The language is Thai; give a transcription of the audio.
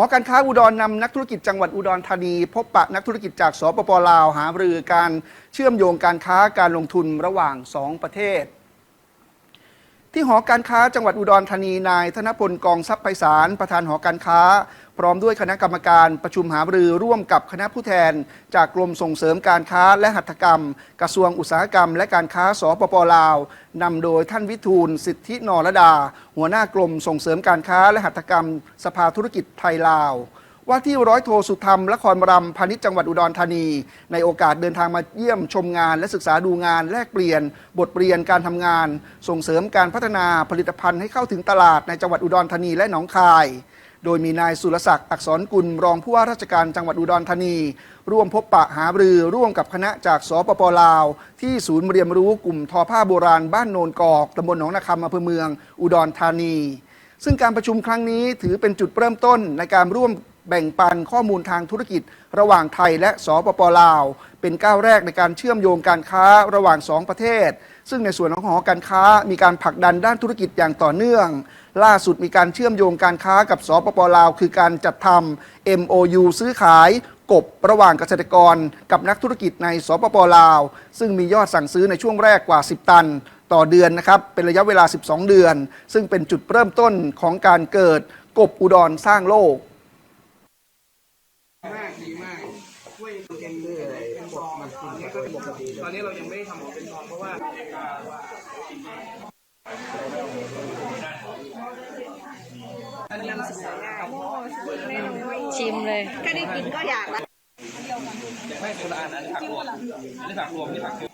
หอการค้าอุดรนำนักธุรกิจจังหวัดอุดรธานี พบปะนักธุรกิจจากสปปลาวหารือการเชื่อมโยงการค้าการลงทุนระหว่างสองประเทศ ที่หอการค้าจังหวัดอุดรธานีนาย ธนพลกองทรัพย์ไพศาลประธานหอการค้า พร้อมด้วยคณะกรรมการประชุมหารือร่วมกับคณะผู้แทน จากกรมส่งเสริมการค้าและหัตถกรรม กระทรวงอุตสาหกรรม และการค้าสปปลาวนำโดยท่านวิทูล สิทธินรดา หัวหน้ากรมส่งเสริมการค้าและหัตถกรรม สภาธุรกิจไทยลาว ว่าที่ร้อยโทสุธรรมละครบรำพาณิชย์จังหวัดอุดรธานี ในโอกาสเดินทางมาเยี่ยมชมงาน และศึกษาดูงานแลกเปลี่ยน บทเรียนการทำงาน ส่งเสริมการพัฒนาผลิตภัณฑ์ให้เข้าถึงตลาดในจังหวัดอุดรธานีและหนองคายโดยมีนายสุรศักดิ์อักษรกุลรองผู้ว่าราชการจังหวัดอุดรธานี ร่วมพบปะหารือร่วมกับคณะจากสปปลาว ที่ศูนย์เรียนรู้กลุ่มทอผ้าโบราณบ้านโนนกอกตำบลหนองนาคำอำเภอเมือง อุดรธานี ซึ่งการประชุมครั้งนี้ถือเป็นจุดเริ่มต้นในการร่วม แบ่งปันข้อมูลทางธุรกิจ ระหว่างไทยและสปปลาว เป็นก้าวแรกในการเชื่อมโยงการค้าระหว่างสองประเทศ ซึ่งในส่วนของหอการค้ามีการผลักดันด้านธุรกิจอย่างต่อเนื่อง ล่าสุดมีการเชื่อมโยงการค้ากับสปปลาว คือการจัดทำ MOU ซื้อขายกบระหว่างเกษตรกรกับนักธุรกิจในสปปลาว ซึ่งมียอดสั่งซื้อในช่วงแรกกว่า 10 ตันต่อเดือนนะครับ เป็นระยะเวลา 12 เดือน ซึ่งเป็นจุดเริ่มต้นของการเกิดกบอุดรสร้างโลก มากดีมาก ช่วยเก่งเลยเป็นทองตอนนี้ก็ปกติตอนนี้เรายังไม่ได้ทำออกเป็นทองเพราะว่าชิมเลยแค่ได้กินก็อยากแล้วไม่คนละอันอันนี้ผักรวมอันนี้ผักรวมนี่ผักรวม